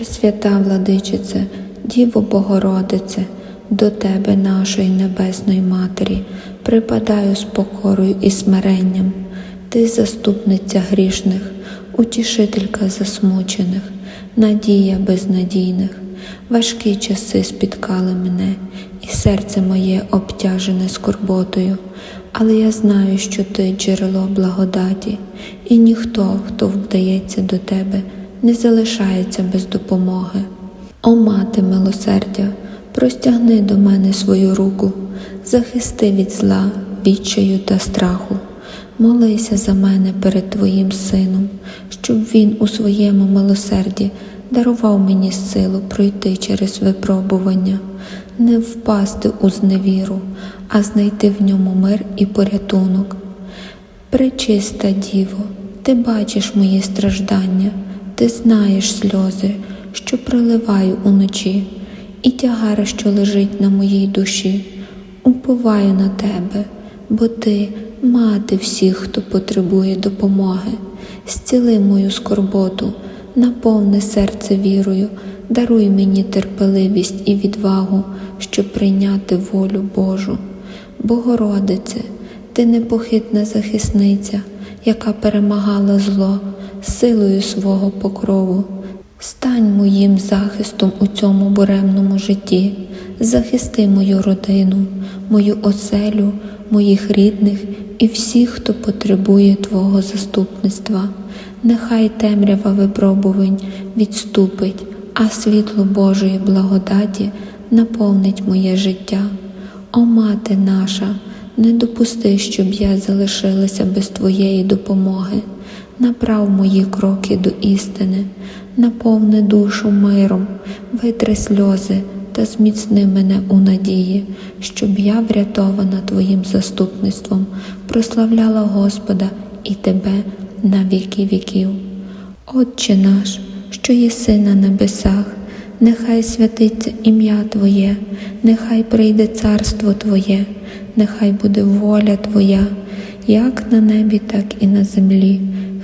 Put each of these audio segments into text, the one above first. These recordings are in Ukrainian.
Пресвята владичице, Діво Богородице, до Тебе, нашої Небесної Матері, припадаю з покорою і смиренням. Ти заступниця грішних, утішителька засмучених, надія безнадійних. Важкі часи спіткали мене, і серце моє обтяжене скорботою. Але я знаю, що ти джерело благодаті, і ніхто, хто вдається до тебе, не залишається без допомоги. О мати милосердя, простягни до мене свою руку, захисти від зла, відчаю та страху. Молися за мене перед Твоїм Сином, щоб Він у своєму милосерді дарував мені силу пройти через випробування, не впасти у зневіру, а знайти в ньому мир і порятунок. Пречиста Діво, ти бачиш мої страждання, ти знаєш сльози, що проливаю уночі, і тягар, що лежить на моїй душі. Уповаю на тебе, бо ти мати всіх, хто потребує допомоги. Зціли мою скорботу, наповни серце вірою, даруй мені терпеливість і відвагу, щоб прийняти волю Божу. Богородице, ти непохитна захисниця, яка перемагала зло силою свого покрову. Стань моїм захистом у цьому буремному житті, захисти мою родину, мою оселю, моїх рідних і всіх, хто потребує Твого заступництва. Нехай темрява випробувань відступить, а світло Божої благодаті наповнить моє життя. О мати наша, не допусти, щоб я залишилася без Твоєї допомоги. Направ мої кроки до істини, наповни душу миром, витри сльози та зміцни мене у надії, щоб я, врятована Твоїм заступництвом, прославляла Господа і Тебе на віки віків. Отче наш, що єси на небесах, нехай святиться ім'я Твоє, нехай прийде царство Твоє, нехай буде воля Твоя, як на небі, так і на землі.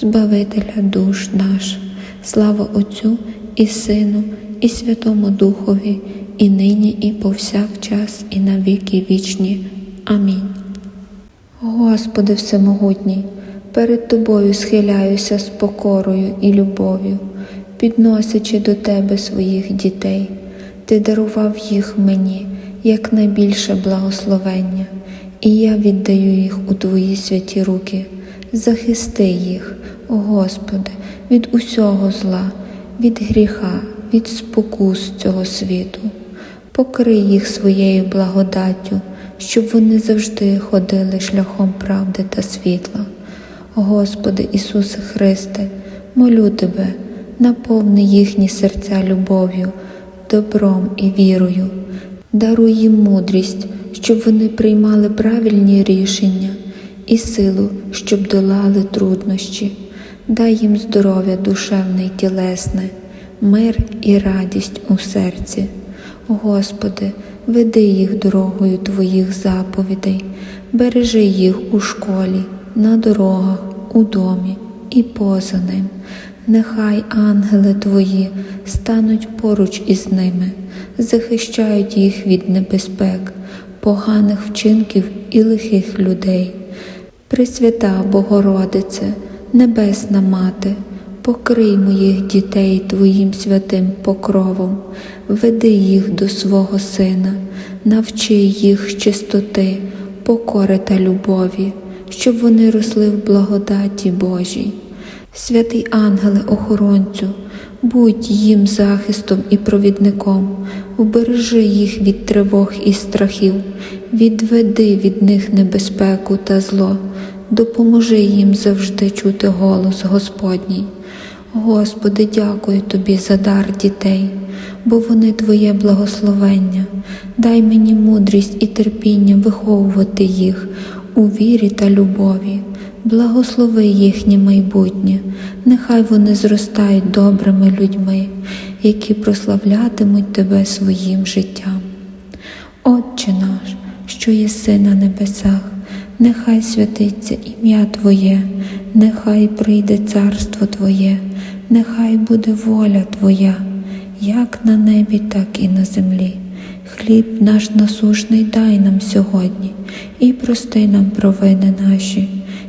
Збавителя душ наш. Слава Отцю і Сину, і Святому Духові, і нині, і повсякчас, і на віки вічні. Амінь. Господи Всемогутній, перед Тобою схиляюся з покорою і любов'ю, підносячи до Тебе своїх дітей. Ти дарував їх мені як найбільше благословення, і я віддаю їх у Твої святі руки. Захисти їх, о Господи, від усього зла, від гріха, від спокус цього світу. Покрий їх своєю благодаттю, щоб вони завжди ходили шляхом правди та світла. Господи Ісусе Христе, молю Тебе, наповни їхні серця любов'ю, добром і вірою, даруй їм мудрість, щоб вони приймали правильні рішення і силу, щоб долали труднощі. Дай їм здоров'я душевне й тілесне, мир і радість у серці. Господи, веди їх дорогою Твоїх заповідей, бережи їх у школі, на дорогах, у домі і поза ним. Нехай ангели Твої стануть поруч із ними, захищають їх від небезпек, поганих вчинків і лихих людей. Пресвята Богородице, Небесна Мати, покрий моїх дітей Твоїм святим покровом, веди їх до свого Сина, навчи їх чистоти, покори та любові, щоб вони росли в благодаті Божій. Святий ангеле охоронцю, будь їм захистом і провідником, убережи їх від тривог і страхів, відведи від них небезпеку та зло, допоможи їм завжди чути голос Господній. Господи, дякую Тобі за дар дітей, бо вони Твоє благословення. Дай мені мудрість і терпіння виховувати їх у вірі та любові. Благослови їхнє майбутнє, нехай вони зростають добрими людьми, які прославлятимуть Тебе своїм життям. Отче наш, що єси на небесах, нехай святиться ім'я Твоє, нехай прийде царство Твоє, нехай буде воля Твоя, як на небі, так і на землі. Хліб наш насушний дай нам сьогодні, і прости нам провини наші,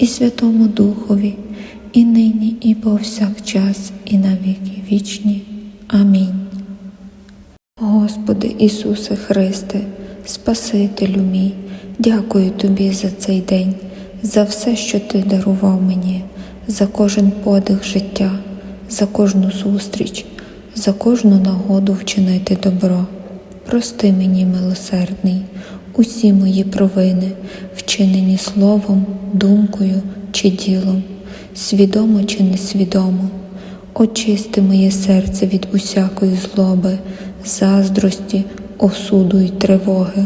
і Святому Духові, і нині, і повсякчас, і на віки вічні. Амінь. Господи Ісусе Христе, Спасителю мій, дякую Тобі за цей день, за все, що Ти дарував мені, за кожен подих життя, за кожну зустріч, за кожну нагоду вчинити добро. Прости мені, милосердний, усі мої провини, вчинені словом, думкою чи ділом, свідомо чи несвідомо. Очисти моє серце від усякої злоби, заздрості, осуду й тривоги.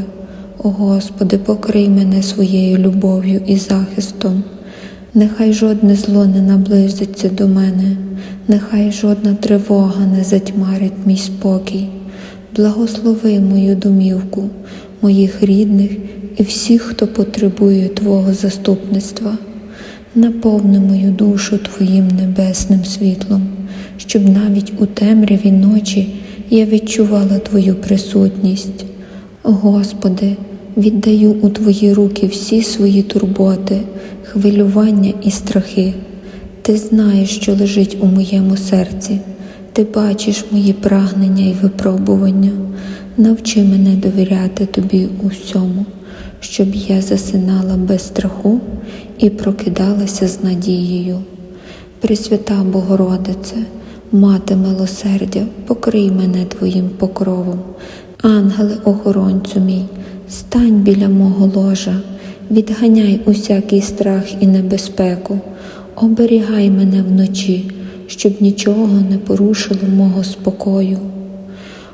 О Господи, покрий мене своєю любов'ю і захистом. Нехай жодне зло не наблизиться до мене, нехай жодна тривога не затьмарить мій спокій. Благослови мою домівку, моїх рідних і всіх, хто потребує Твого заступництва. Наповни мою душу Твоїм небесним світлом, щоб навіть у темряві ночі я відчувала Твою присутність. Господи, віддаю у Твої руки всі свої турботи, хвилювання і страхи. Ти знаєш, що лежить у моєму серці, ти бачиш мої прагнення і випробування. Навчи мене довіряти Тобі у всьому, щоб я засинала без страху і прокидалася з надією. Пресвята Богородице, Мати милосердя, покрий мене Твоїм покровом. Ангеле охоронцю мій, стань біля мого ложа, відганяй усякий страх і небезпеку, оберігай мене вночі, щоб нічого не порушило мого спокою.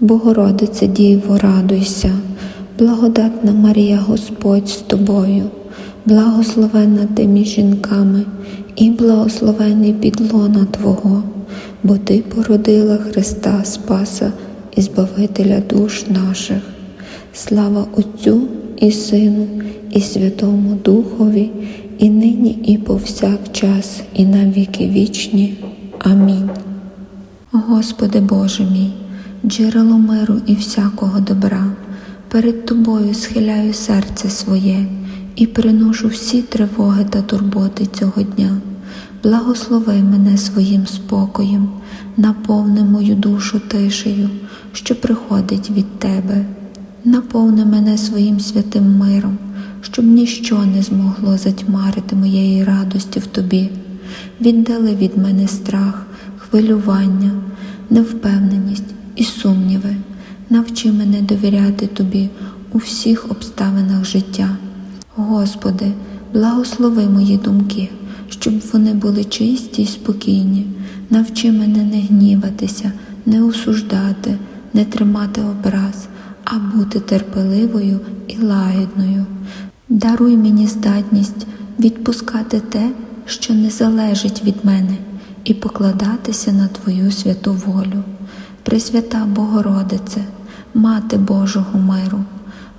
Богородице Діво, радуйся, благодатна Марія Господь з тобою, благословенна ти між жінками, і благословений підлона Твого, бо Ти породила Христа Спаса і Збавителя душ наших. Слава Отцю і Сину, і Святому Духові, і нині, і повсякчас, і на віки вічні. Амінь. Господи Боже мій, джерело миру і всякого добра, перед Тобою схиляю серце своє і приношу всі тривоги та турботи цього дня. Благослови мене своїм спокоєм, наповни мою душу тишею, що приходить від Тебе. Наповни мене своїм святим миром, щоб ніщо не змогло затьмарити моєї радості в Тобі. Віддали від мене страх, хвилювання, невпевненість і сумніви. Навчи мене довіряти Тобі у всіх обставинах життя. Господи, благослови мої думки, щоб вони були чисті й спокійні. Навчи мене не гніватися, не осуждати, не тримати образ, а бути терпеливою і лагідною. Даруй мені здатність відпускати те, що не залежить від мене, і покладатися на Твою святу волю. Пресвята Богородице, Мати Божого миру,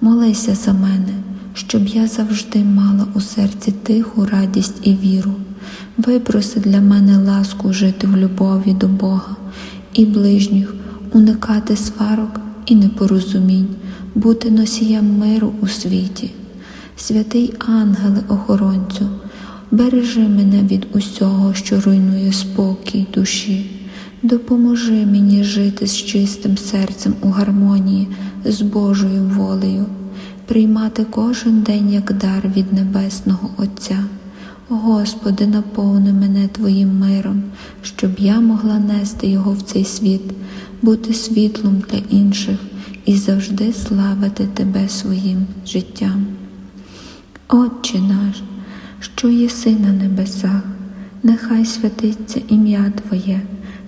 молися за мене, щоб я завжди мала у серці тиху радість і віру. Випроси для мене ласку жити в любові до Бога і ближніх, уникати сварок і непорозумінь, бути носієм миру у світі. Святий ангеле охоронцю, бережи мене від усього, що руйнує спокій душі. Допоможи мені жити з чистим серцем у гармонії з Божою волею, приймати кожен день як дар від Небесного Отця. Господи, наповни мене Твоїм миром, щоб я могла нести його в цей світ, бути світлом для інших і завжди славити Тебе своїм життям. Отче наш, що єси на небесах, нехай святиться ім'я Твоє,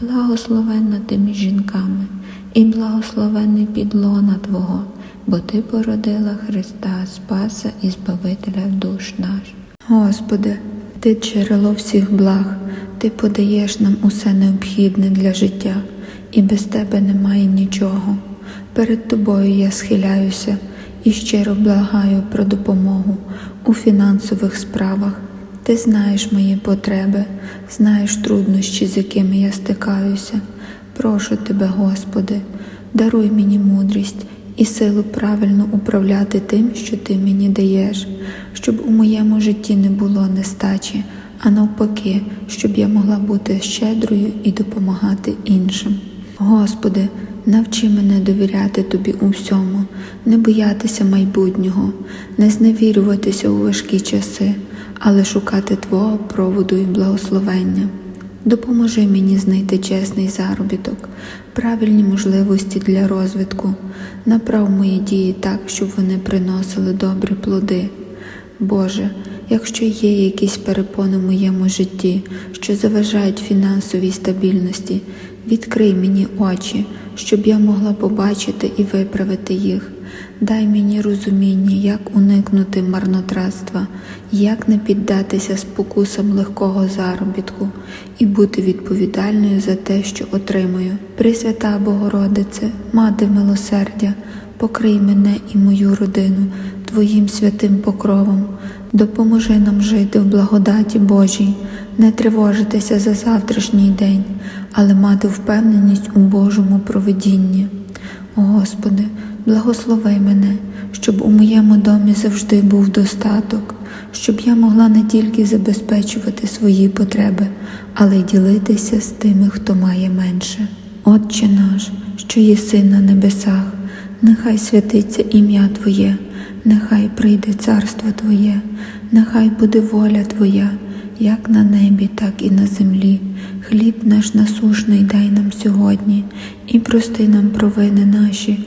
благословенна ти між жінками, і благословенний підлона Твого, бо Ти породила Христа, Спаса і Збавителя душ наш. Господи, Ти джерело всіх благ, Ти подаєш нам усе необхідне для життя, і без Тебе немає нічого. Перед Тобою я схиляюся і щиро благаю про допомогу у фінансових справах. Ти знаєш мої потреби, знаєш труднощі, з якими я стикаюся. Прошу тебе, Господи, даруй мені мудрість і силу правильно управляти тим, що ти мені даєш, щоб у моєму житті не було нестачі, а навпаки, щоб я могла бути щедрою і допомагати іншим. Господи, навчи мене довіряти Тобі у всьому, не боятися майбутнього, не зневірюватися у важкі часи, але шукати Твого проводу і благословення. Допоможи мені знайти чесний заробіток, правильні можливості для розвитку, направ мої дії так, щоб вони приносили добрі плоди. Боже, якщо є якісь перепони в моєму житті, що заважають фінансовій стабільності, відкрий мені очі, щоб я могла побачити і виправити їх. Дай мені розуміння, як уникнути марнотратства, як не піддатися спокусам легкого заробітку і бути відповідальною за те, що отримую. Пресвята Богородице, Мати милосердя, покрий мене і мою родину Твоїм святим покровом, допоможи нам жити в благодаті Божій, не тривожитися за завтрашній день, але мати впевненість у Божому провидінні. О Господи, благослови мене, щоб у моєму домі завжди був достаток, щоб я могла не тільки забезпечувати свої потреби, але й ділитися з тими, хто має менше. Отче наш, що єси на небесах, нехай святиться ім'я Твоє, нехай прийде царство Твоє, нехай буде воля Твоя, як на небі, так і на землі. Хліб наш насушний дай нам сьогодні, і прости нам провини наші,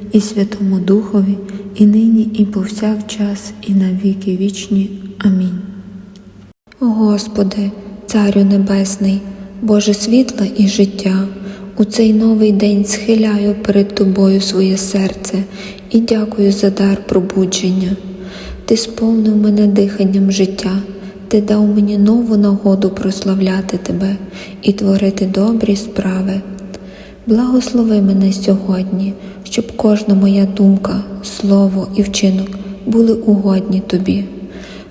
і Святому Духові, і нині, і повсякчас, і на віки вічні. Амінь. Господи, Царю Небесний, Боже світла і життя, у цей новий день схиляю перед Тобою своє серце і дякую за дар пробудження. Ти сповнив мене диханням життя, Ти дав мені нову нагоду прославляти Тебе і творити добрі справи. Благослови мене сьогодні, щоб кожна моя думка, слово і вчинок були угодні тобі.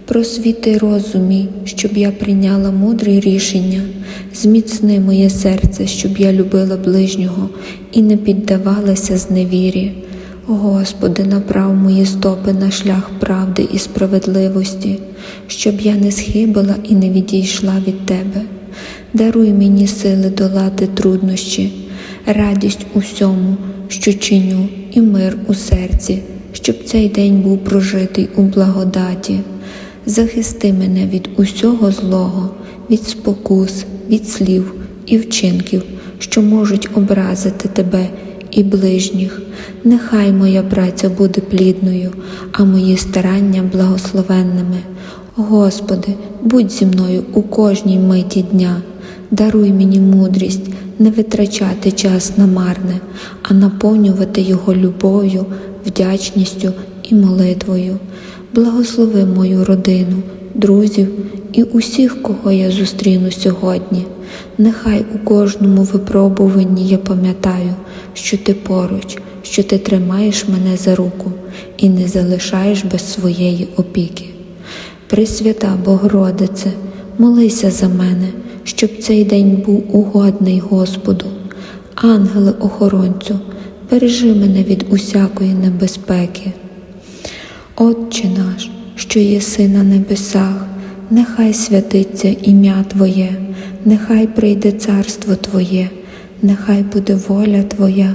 Просвіти розумій, щоб я прийняла мудрі рішення, зміцни моє серце, щоб я любила ближнього і не піддавалася зневірі. Господи, направ мої стопи на шлях правди і справедливості, щоб я не схибила і не відійшла від Тебе. Даруй мені сили долати труднощі, радість у всьому, що чиню, і мир у серці, щоб цей день був прожитий у благодаті. Захисти мене від усього злого, від спокус, від слів і вчинків, що можуть образити тебе і ближніх. Нехай моя праця буде плідною, а мої старання благословенними. Господи, будь зі мною у кожній миті дня, даруй мені мудрість не витрачати час на марне, а наповнювати його любов'ю, вдячністю і молитвою. Благослови мою родину, друзів і усіх, кого я зустріну сьогодні. Нехай у кожному випробуванні я пам'ятаю, що ти поруч, що ти тримаєш мене за руку і не залишаєш без своєї опіки. Пресвята Богородице, молися за мене, щоб цей день був угодний Господу. Ангеле охоронцю, бережи мене від усякої небезпеки. Отче наш, що єси на небесах, нехай святиться ім'я Твоє, нехай прийде царство Твоє, нехай буде воля Твоя,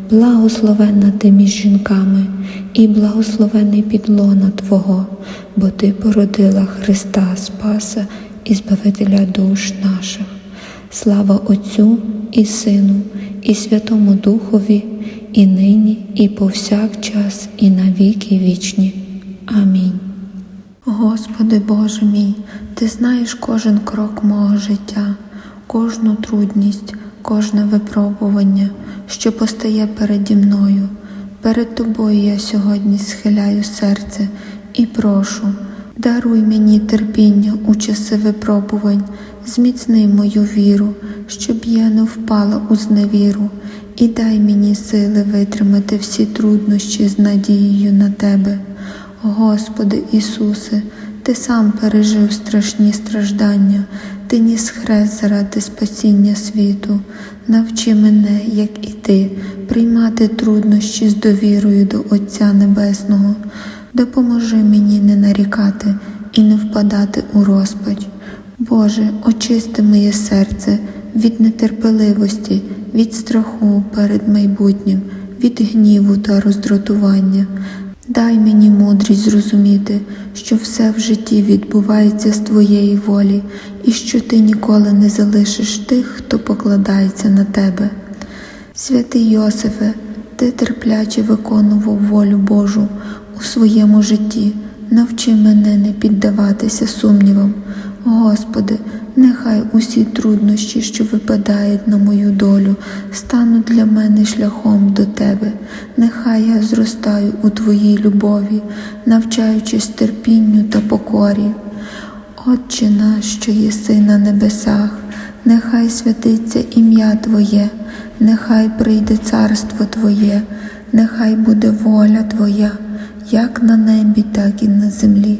благословенна ти між жінками, і благословений підлона Твого, бо Ти породила Христа Спаса і Збавителя душ наших. Слава Отцю і Сину, і Святому Духові, і нині, і повсякчас, і на віки вічні. Амінь. Господи Боже мій, Ти знаєш кожен крок мого життя, кожну трудність, кожне випробування, що постає переді мною. Перед Тобою я сьогодні схиляю серце і прошу, даруй мені терпіння у часи випробувань, зміцни мою віру, щоб я не впала у зневіру, і дай мені сили витримати всі труднощі з надією на Тебе. Господи Ісусе, Ти сам пережив страшні страждання, Ти ніс хрест заради спасіння світу. Навчи мене, як і ти, приймати труднощі з довірою до Отця Небесного. Допоможи мені не нарікати і не впадати у розпач. Боже, очисти моє серце від нетерпеливості, від страху перед майбутнім, від гніву та роздратування. Дай мені мудрість зрозуміти, що все в житті відбувається з твоєї волі, і що ти ніколи не залишиш тих, хто покладається на тебе. Святий Йосифе, ти терпляче виконував волю Божу у своєму житті, навчи мене не піддаватися сумнівам. Господи, нехай усі труднощі, що випадають на мою долю, стануть для мене шляхом до Тебе. Нехай я зростаю у Твоїй любові, навчаючись терпінню та покорі. Отче наш, що єси на небесах, нехай святиться ім'я Твоє, нехай прийде царство Твоє, нехай буде воля Твоя, як на небі, так і на землі.